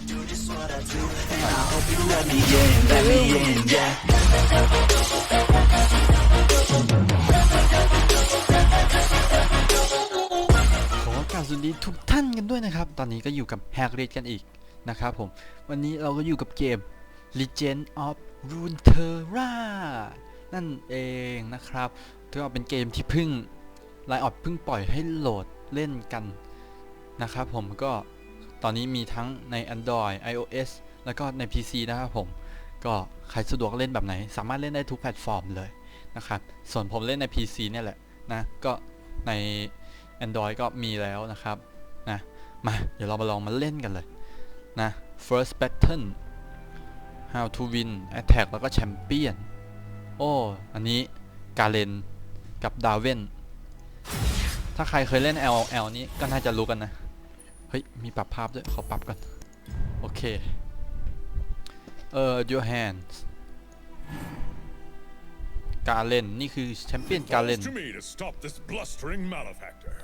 ขอกราบสวัสดีทุกท่านกันด้วยนะครับ ตอนนี้ก็อยู่กับแฮกเรดกันอีกนะครับผม วันนี้เราก็อยู่กับเกม Legend of Runeterra นั่นเองนะครับถือว่าเป็นเกมที่เพิ่งไลออดเพิ่งปล่อยให้โหลดเล่นกันนะครับผมก็ ตอนนี้มีทั้งใน Android iOS แล้วก็ใน PC นะครับผม ก็ใครสะดวกเล่นแบบไหน สามารถเล่นได้ทุกแพลตฟอร์มเลยนะครับ ส่วนผมเล่นใน PC เนี่ยแหละนะก็ใน Android ก็มีแล้วนะครับนะมาเดี๋ยวเรามาลองมาเล่นกันเลยนะ first battle how to win attack แล้วก็ champion โอ้อันนี้กาเลนกับดาเวนถ้าใครเคยเล่น LL นี้ก็น่าจะรู้กันนะ เฮ้ย มีปรับภาพด้วย ขอปรับกันโอเค เอ่อ your hands กาเลนนี่คือแชมเปี้ยนกาเลน Falls to me to stop this blustering malefactor.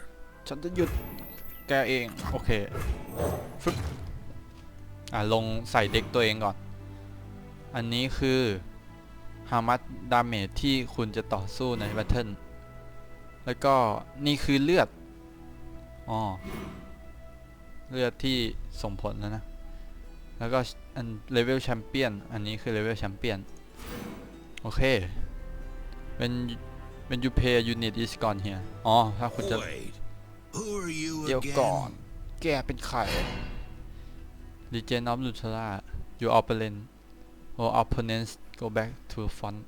ฉันจะหยุดแกเอง โอเคฟึบอะ ลงใส่เด็กตัวเองก่อน อันนี้คือฮามัดดาเมจที่คุณจะต่อสู้ในแบทเทิลแล้วก็นี่คือเลือด อ๋อ เลือดที่ส่งผลแล้วนะ แล้วก็อันเลเวลแชมเปี้ยน อันนี้คือเลเวลแชมเปี้ยน โอเค เป็นเป็น you pay unit is gone here อ๋อ ถ้าคุณจะ Wait, who are you เดี๋ยวก่อน again? แกเป็นใคร Legend of Luthera your opponent or opponents go back to front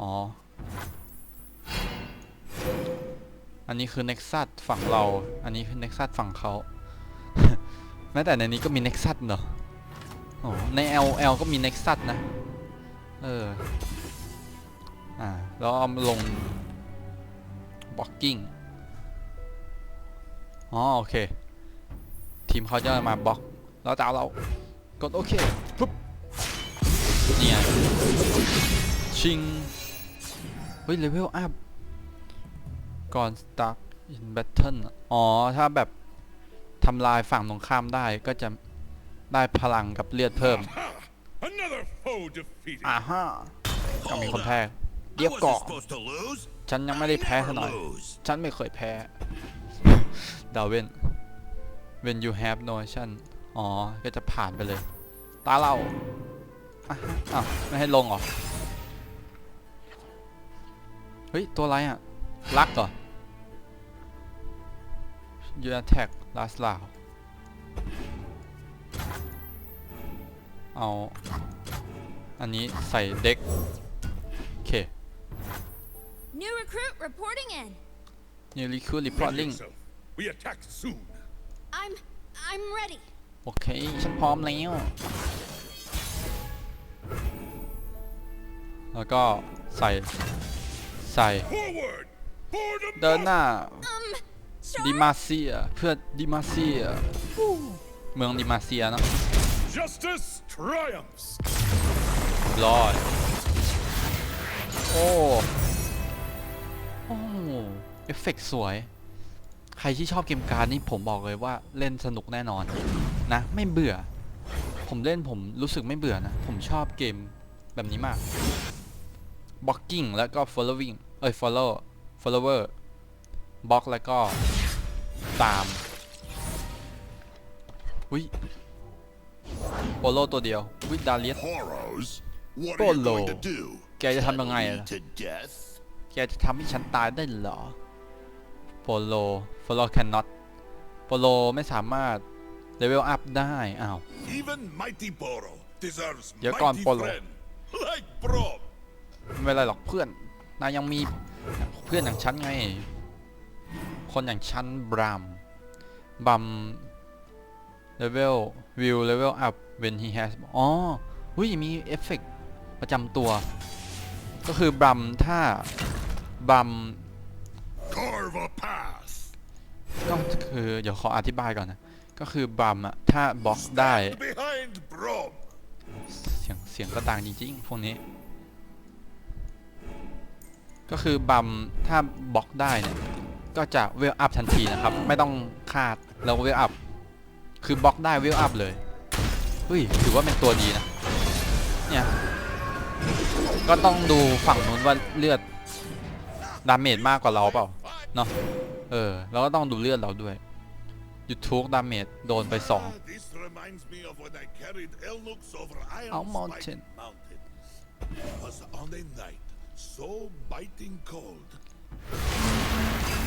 อ๋อ อันนี้คือ Nexus ฝั่งเรา อันนี้คือ Nexus ฝั่งเขา แม้แต่ในนี้ก็มี Nexus เนอะโอ้ใน LL ก็มี Nexus นะ เออ อ่า แล้วเอาลง blocking อ๋อโอเค ทีมเขาจะมาบล็อก แล้วต่เรากดโอเคปุ๊บเนี่ยชิง เฮ้ยเลเวลอัพก่อน start in battle อ๋อ ถ้าแบบ ทำลายฝั่งตรงข้ามได้ก็จะได้พลังกับเลือดเพิ่ม Ha! Another foe defeated. อ่าฮะก็มีคน Hold แพ้ up. เดี๋ยว I ก่อน wasn't supposed to lose. ฉันยังไม่ได้ I แพ้ never ซะหน่อย lose. ฉันไม่เคยแพ้ดาเวน when you have no action อ๋อ ก็จะผ่านไปเลย ตาเราอะอ้าวไม่ให้ลงเหรอ เฮ้ย ตัวอะไรอะ ลักเหรอ you attack last round เอา อันนี้ใส่เด็ก โอเค New recruit reporting in. new recruit Ready reporting yourself. We attack soon. I'm I'm ready. โอเค ฉันพร้อมแล้ว แล้วก็ใส่ ใส่ Forward! For the เดินหน้า Um, ดิ sure. มาเซียเพื่อดิมาเซียเมืองดิมาเซียเนอะ Justice triumphs. รอดโอ้โอ้เอฟเฟกต์สวย ใครที่ชอบเกมการ์ดนี่ผมบอกเลยว่าเล่นสนุกแน่นอนนะ ไม่เบื่อ ผมเล่นผมรู้สึกไม่เบื่อนะ ผมชอบเกมแบบนี้มาก blocking แล้วก็ following เอ้ย follow follower block แล้วก็ ตามอุ้ยโปโลตัวเดียววิดาเลียส Poros, what are you going to do? แกจะทำยังไงอะ to death? แกจะทำให้ฉันตายได้เหรอโปโลโปโล cannot โปโลไม่สามารถเลเวลอัพได้อ้าว Even mighty Boro deserves You're gone, mighty Polo. friend. Like Brom. ไม่เป็นไรหรอกเพื่อนนายยังมีเพื่อนอย่างฉันไง คนอย่างฉันบรัมบัมเลเวลวิวเลเวลอัพ when he has อ๋อหุ้ยมีเอฟเฟกต์ประจำตัว ก็คือบัมถ้าบัม Carve a path. ก็คือเดี๋ยวขออธิบายก่อนนะ ก็คือบัมอะถ้าบล็อกได้ Stand behind Brom. เสียงเสียงก็ดังจริงๆ พวกนี้ ก็คือบัมถ้าบล็อกได้เนี่ย ก็จะเวลอัพทันทีนะครับ ไม่ต้องคาดแล้วเวลอัพ คือบล็อกได้เวลอัพเลยเฮ้ยถือว่าเป็นตัวดีนะ เนี่ย ก็ต้องดูฝั่งนู้นว่าเลือดดาเมจมากกว่าเราเปล่า เนาะเออแล้วก็ต้องดูเลือดเราด้วย YouTube ดาเมจโดนไปสอง Ah, this reminds me of when I carried Elnux over Iron Our Spike mountain. Mountain. It was on a night so biting cold.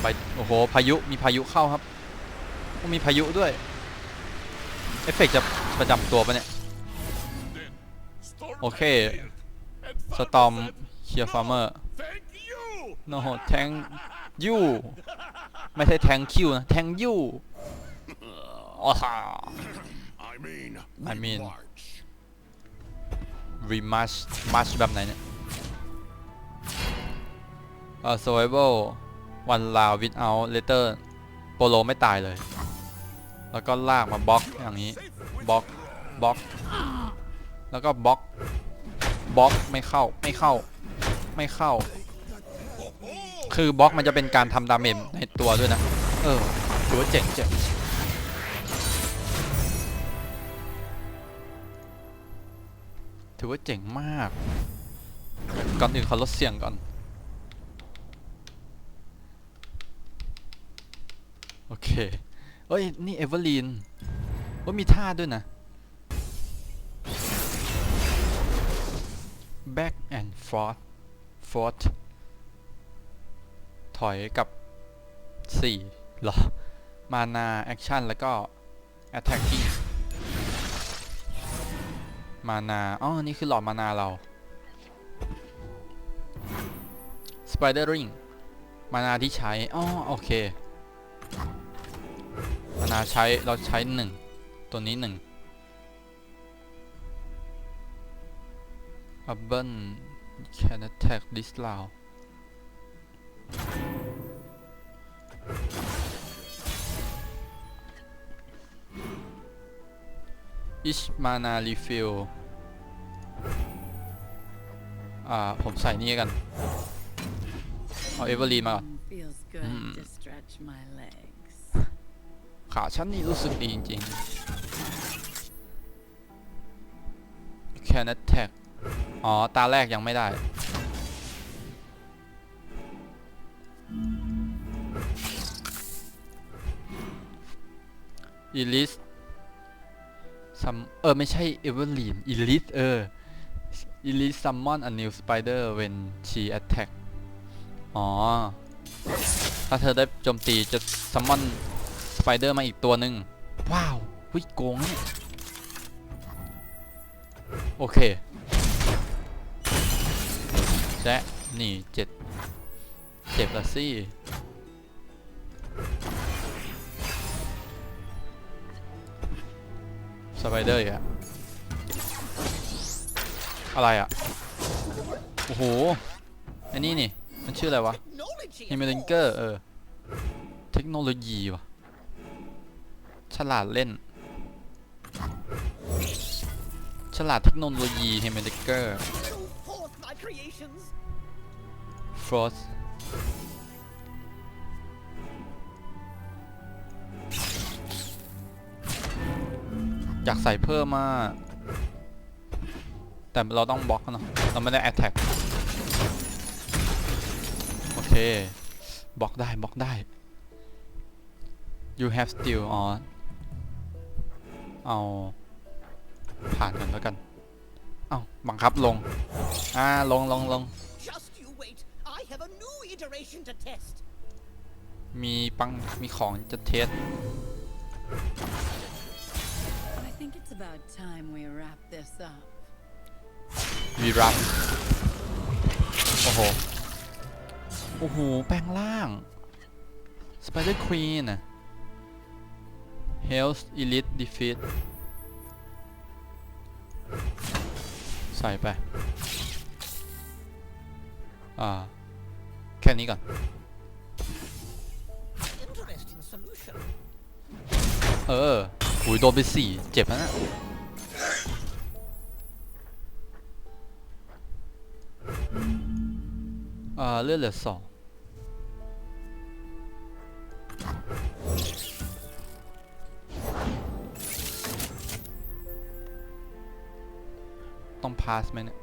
ไปโอ้โหพายุมีพายุเข้าครับโอ้มีพายุด้วยเอฟเฟกต์จะประจำตัวปะเนี่ย Then storm Okay. appeared, and ส Farmer ตอม said, เคียร์ฟาร์เมอร์ Thank you. โนโหแทงยูไม่ใช่แทงคิวนะ แทงยูอ๋อ I mean, I we mean- march. รีมัชมัชแบบไหนเนี่ยเอ่อ survival one round without letter โปโลไม่ตายเลย แล้วก็ลากมาบล็อกอย่างนี้บล็อกบล็อก แล้วก็บล็อกบล็อกไม่เข้าไม่เข้าไม่เข้า คือบล็อกมันจะเป็นการทำดาเมจในตัวด้วยนะ เออถือว่าเจ๋งเจ๋งถือว่าเจ๋งมาก ก่อนอื่นขอลดเสียงก่อน โอ เคเอ้ย นี่เอเวอร์ลีนว่ามีท่าด้วยนะ back and forth forth ถอยกับ4หรอ มานา แอคชั่น แล้วก็ attacking มานา อ๋อ นี่คือหลอดมานาเรา spider ring มานาที่ใช้ อ๋อ โอเค นาใช้เราใช้1ตัวนี้1 Urban can attack this round อิชมานารีฟิลอ่า ผมใส่นี่กัน เอาเอเวอร์ลีมาก่อน ขาฉันนี่รู้สึกดีจริงๆ can attack อ๋อ ตาแรกยังไม่ได้ อีลิสซัมเออ ไม่ใช่เอเวอร์ลีนอีลิสเอออีลิสซัมมอน a new spider when she attack อ๋อ ถ้าเธอได้โจมตีจะซัมมอน ไปเดอร์มาอีกตัวหนึ่งว้าวหุ้ยโกงเนี่ยโอเคแจ๊ะนี่เจ็ดเจ็บละสิสไปเดอร์อีกอะอะไรอะโอ้โหไอันนี้นี่ มันชื่ออะไรวะฮิมเมลิงเกอร์ เออ เทคโนโลยีว่ะ ฉลาดเล่น ฉลาดเทคโนโลยีเฮิมเมลิเกอร์ฟรอสอยากใส่เพิ่มมาแต่เราต้องบล็อกเนาะเราไม่ได้ attack โอเคบล็อกได้บล็อกได้ you have still อ๋อ เอาผ่านกันแล้วกัน เอ้าบังคับลง อ่า ลงลงลง Just you wait. I have a new iteration to test. มีปัง มีของจะเทส I think it's about time we wrap this up. วีรับ โอ้โห โอ้โห แปลงร่าง Spider Queen น่ะ Health Elite Defeat ใส่ไป อ่า แค่นี้ก่อน Interesting solution. เออหุยโดนไปสี่เจ็บนะน่ะเอ่อเลือดเหลือสอง ต้องพาสไหมเนี่ย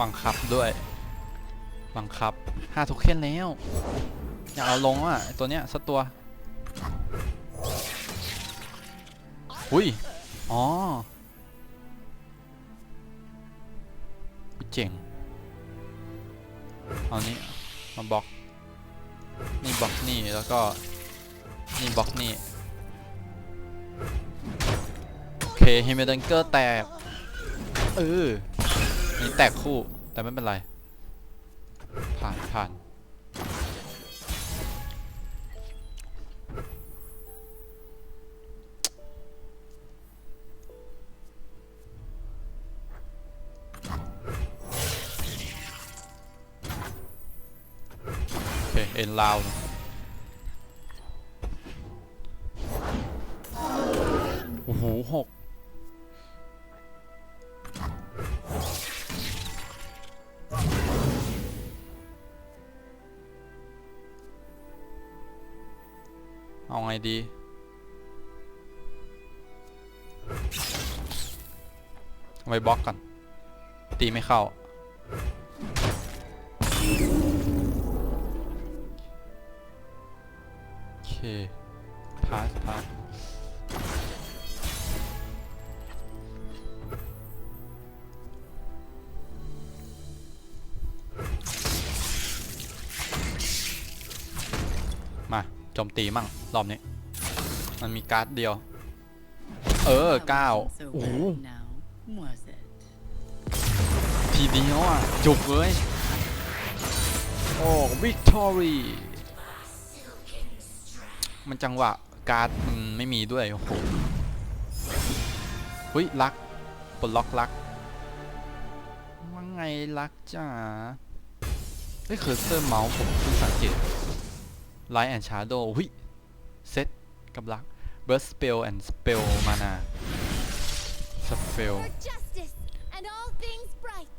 บังคับด้วย บังคับห้าโทเค็นแล้ว อยากเอาลงอะไอตัวเนี้ยสักตัวอุ้ยอ๋อเจ๋งเอานี้มาบล็อก นี่บล็อกนี่แล้วก็ นี่บล็อกนี่ เคเฮมิดันเกอร์แตกเออนี่แตกคู่แต่ไม่เป็นไร ผ่านผ่านคเอ็นลาวโอ้โหหก ไงดี ไว้บล็อกก่อน ตีไม่เข้า โอเคพาสพาส มาโจมตีมั่งรอบนี้ มันมีการ์ดเดียว เออ That เก้า wasn't so โอ้โห bad now, was it? ทีเดียวอะ จุกเลยโอ้วิกตอรี่มันจังหวะการ์ดมันไม่มีด้วย โอ้โหเฮ้ยลักปลดล็อกลักว่าไงลักจ้าเฮ้ยเคอร์เซอร์เมาส์ผมเพิ่งสังเกต ไลท์แอนด์ชาร์โดว์หุ้ยเซตกับลักเบิร์สสเปลแอนด์สเปลมานาสเปล For justice and all things bright.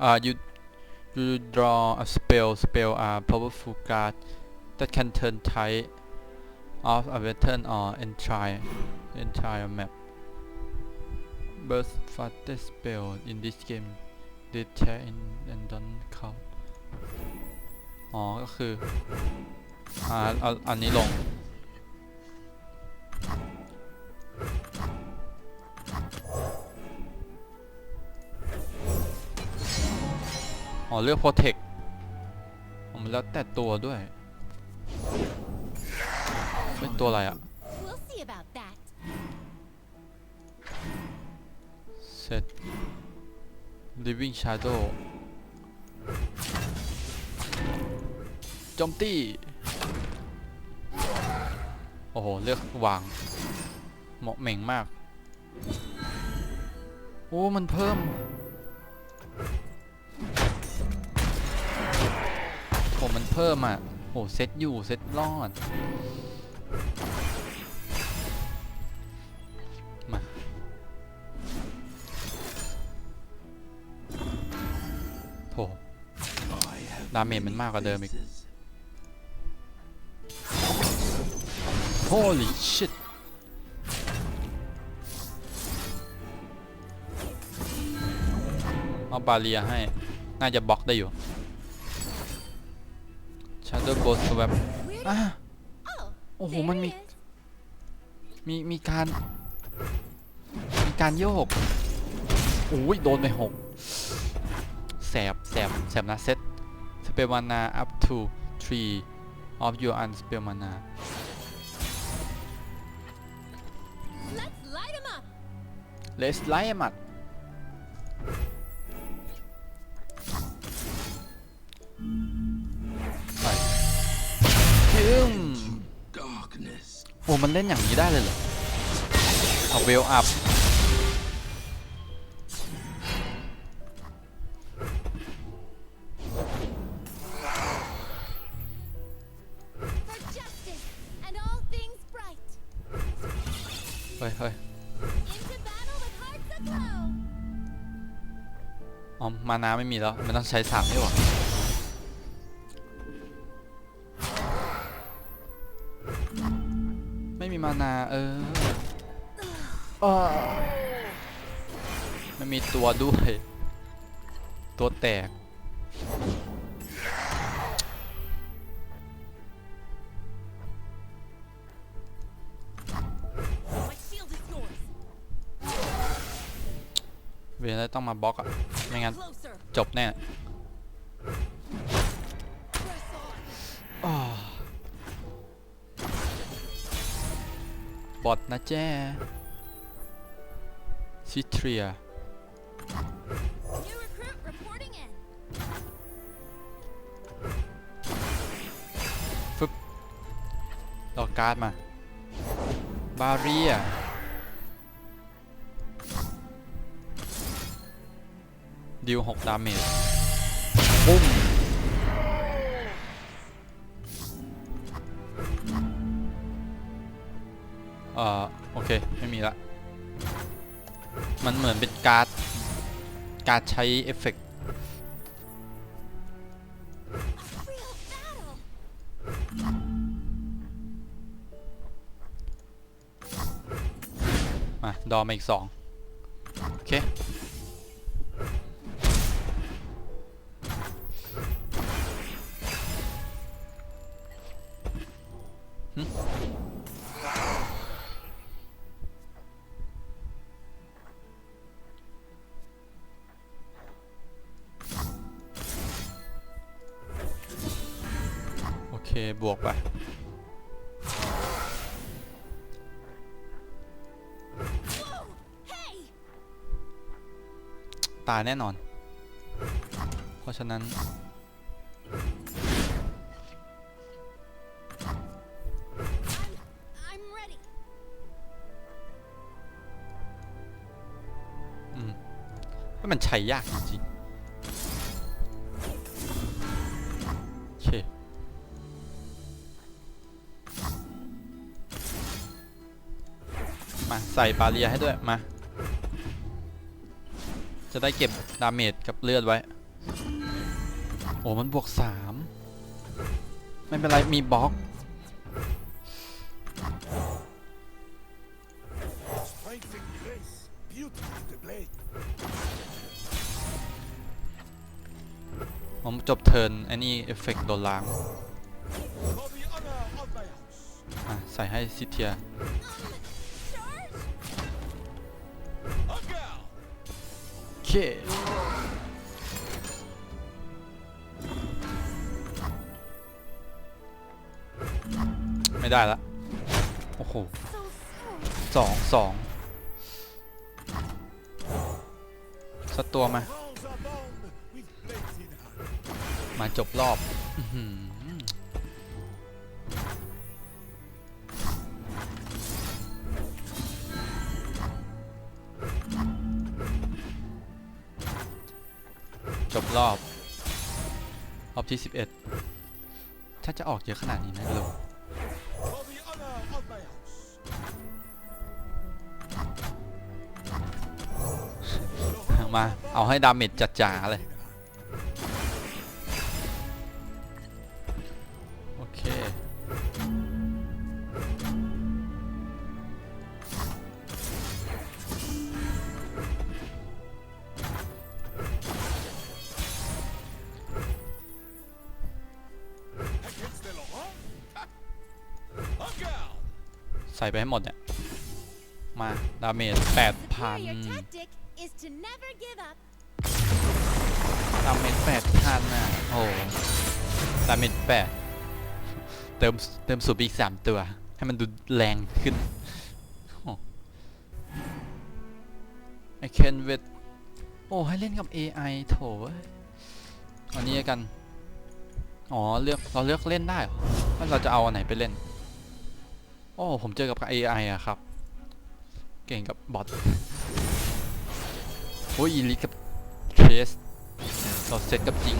Uh, you you draw a spell. Spell are powerful card that can turn tide of a weapon or entire entire map. Burst fastest spell in this game. They tear in and don't count. อ๋อ ก็คืออ่าเอาอันนี้ลง อ๋อ เลือก protect อ๋อมันแล้วแต่ตัวด้วย เป็นตัวอะไรอะ We'll see about that. set living shadow โจมตีโอ้โห เลือกวาง เหมาะเหม่งมาก โอ้ มันเพิ่ม ผมมันเพิ่มอะโอ้เซตอยู่ เซตรอด มา โถดาเมจมันมากกว่าเดิมอีก Holy shit เอาบาเรียให้ น่าจะบล็อกได้อยู่ Shadow Ghost Swap อะโอ้โห มันมี มี มีการ มีการโยกโอ้ยโดนไปหกแสบแสบแสบนะเซตสเปลมานา up to 3 of your unspell mana let's light 'em up ไปจึม Darkness. โอ้มันเล่นอย่างนี้ได้เลยเหรอเอาเวลอัพ มานาไม่มีแล้ว มันต้องใช้สามนี่หว่าไม่มีมานา เออไม่มีตัวด้วย ตัวแตกเวล้วต้องมาบล็อกอะไม่งั้น จบแน่บอทนะแจ้ซิเทรีย New recruit reporting in. ดอกการ์ดมา บาเรีย ดิว6ดาเมจปุ้มเอ่อโอเค ไม่มีละ มันเหมือนเป็นการ์ด การ์ดใช้เอฟเฟกต์ A real battle. มา ดอมาอีกสอง บวกไปตายแน่นอน เพราะฉะนั้น มันใช้ยากจริง มาใส่บาเรียให้ด้วยมา จะได้เก็บดาเมจกับเลือดไว้ โอ้มันบวกสามไม่เป็นไร มีบล็อก ผมจบเทิร์นไอ้นี่เอฟเฟกต์โดนล้าง ใส่ให้ซิเทีย คไม่ได้ละ โอ้โหสองสองสักตัวมา มาจบรอบ รอบ รอบที่ 11 ถ้าจะออกเยอะขนาดนี้นะลูกมา เอาให้ดาเมจจัดจ๋าเลย ส่ไปให้หมดเนี่ย มา ดาเมจ Superior 8,000 tactic is to never give up. ดาเมจ8,000น่ะ โอ้โหดาเมจ8เติม เติมสูบอีก3ตัว ให้มันดูแรงขึ้นโอ้ I can wait โอ้ ให้เล่นกับ AI โถเอ้ยเอันนี้กัน อ๋อ เลือก เราเลือกเล่นได้เหรอว่าเราจะเอาอันไหนไปเล่น โอ้ผมเจอกับ AI อะครับ เก่งกับบอทโอ้ยอีลิกับเทรสเราเซตกับจริง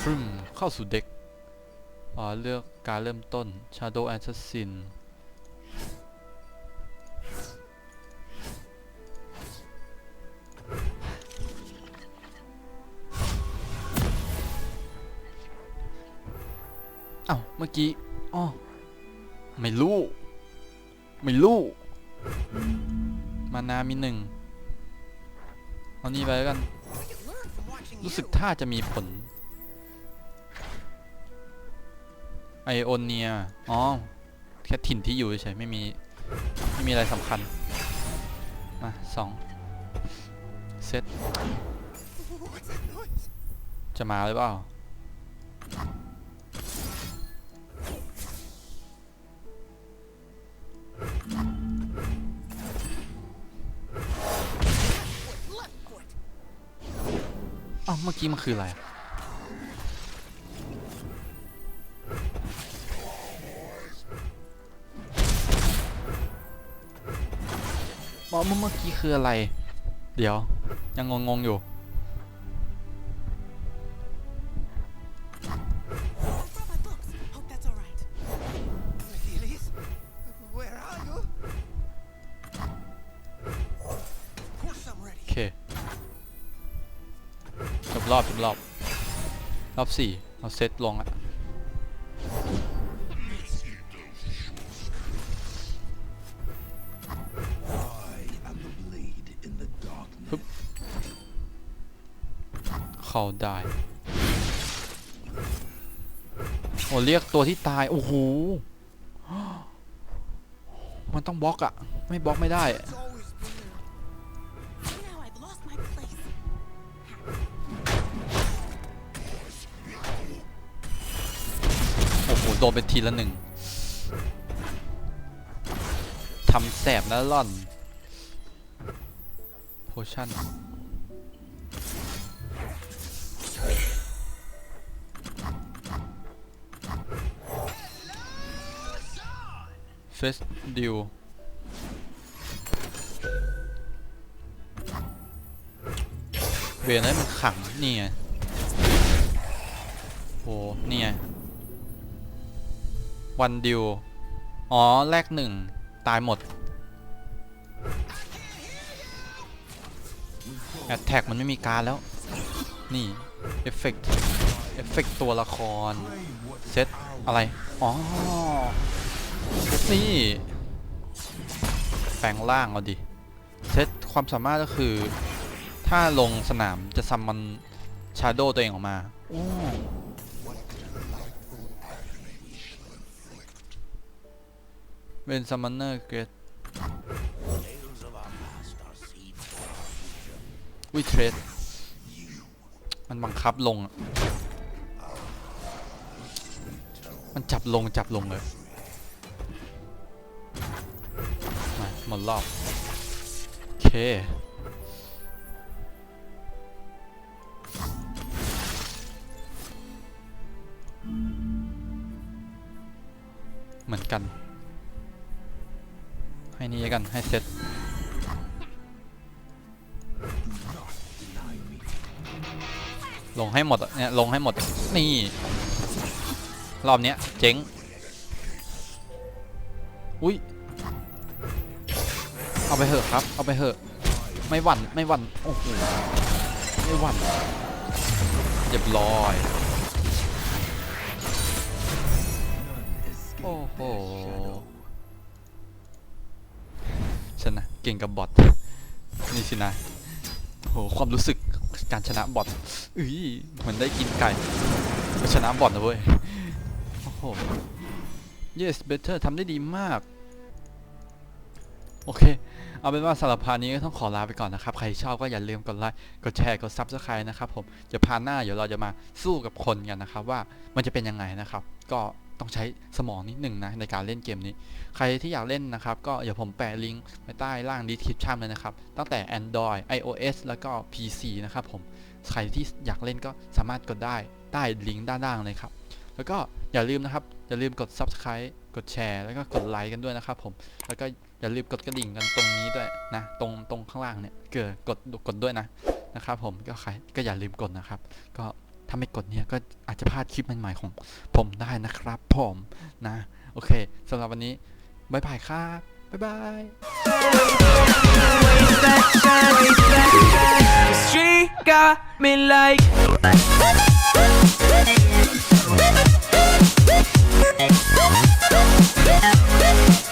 ฟรึมเข้าสู่เด็กอ๋อเลือกการเริ่มต้น Shadow Assassin เมื่อกี้อ๋อไม่รู้ ไม่รู้ มานามีหนึ่งเอานี่ไปแล้วกัน รู้สึกท่าจะมีผล ไอโอนเนีย อ๋อ แค่ถิ่นที่อยู่เฉยไม่มี ไม่มีอะไรสำคัญ มาสองเซตจะมาหรือเปล่า เมื่อกี้มันคืออะไรบอกเมื่อกี้คืออะไร เดี๋ยว ยังงงๆอยู่ อบสี่เราเซตลงอะ I am the blade in the darkness. เขาได้โอ้เรียกตัวที่ตาย โอ้โห มันต้องบล็อกอะไม่บล็อกไม่ได้ โดนเป็นทีละหนึ่งทำแสบนะล่อนโพชั่นเฟสดิวเวียนให้มันขังนี่ไงโอ้นี่ไง วันดิว อ๋อแรกหนึ่ง ตายหมด แอตแทกมันไม่มีการแล้ว นี่ เอฟเฟกต์เอฟเฟกต์ตัวละคร เซตอะไร อ๋อ นี่ แปลงร่างเอาดิ เซตความสามารถก็คือ ถ้าลงสนามจะซัมมันชาโดตัวเองออกมา เป็นซัมมอนเนอร์เกรดวิเทรดมันบังคับลง มันจับลงจับลงเลยมาหมดรอบ โอเคเหมือนกัน ให้นี่กันให้เซตลงให้หมดเนี่ยลงให้หมดนี่ รอบเนี้ยเจ๊งอุ้ยเอาไปเถอะครับ เอาไปเถอะ ไม่หวั่นไม่หวั่นโอ้โหไม่หวั่นเรียบร้อยโอ้โห ก่งกับบอทนี่สินะโหความรู้สึกการชนะบอทอุ้ยเหมือนได้กินไก่ชนะบอทนะเว้ยโอ้โห yes better ทำได้ดีมาก โอเค เอาเป็นว่าสำหรับพานี้ก็ต้องขอลาไปก่อนนะครับ ใครชอบก็อย่าลืมกดไลค์กดแชร์กด subscribe นะครับผมเดี๋ยวพาร์ทหน้าเดี๋ยวเราจะมาสู้กับคนกันนะครับ ว่ามันจะเป็นยังไงนะครับ ก็ ต้องใช้สมองนิดหนึ่งนะในการเล่นเกมนี้ ใครที่อยากเล่นนะครับ ก็เดี๋ยวผมแปะลิงก์ไว้ใต้ล่าง description เลยนะครับ ตั้งแต่ Android iOS แล้วก็ PC นะครับผม ใครที่อยากเล่นก็สามารถกดได้ใต้ลิงก์ด้านล่างเลยครับ แล้วก็อย่าลืมนะครับ อย่าลืมกด subscribe กดแชร์ แล้วก็กดไลค์กันด้วยนะครับผม แล้วก็อย่าลืมกดกระดิ่งกันตรงนี้ด้วยนะ ตรงตรงข้างล่างเนี่ย เกิดกดกดด้วยนะนะครับผมก็ใครก็อย่าลืมกดนะครับ ก็ ถ้าไม่กดเนี่ยก็อาจจะพลาดคลิปใหม่ๆของผมได้นะครับผมนะ โอเคสำหรับวันนี้บายบายครับ บ๊ายบาย Thank.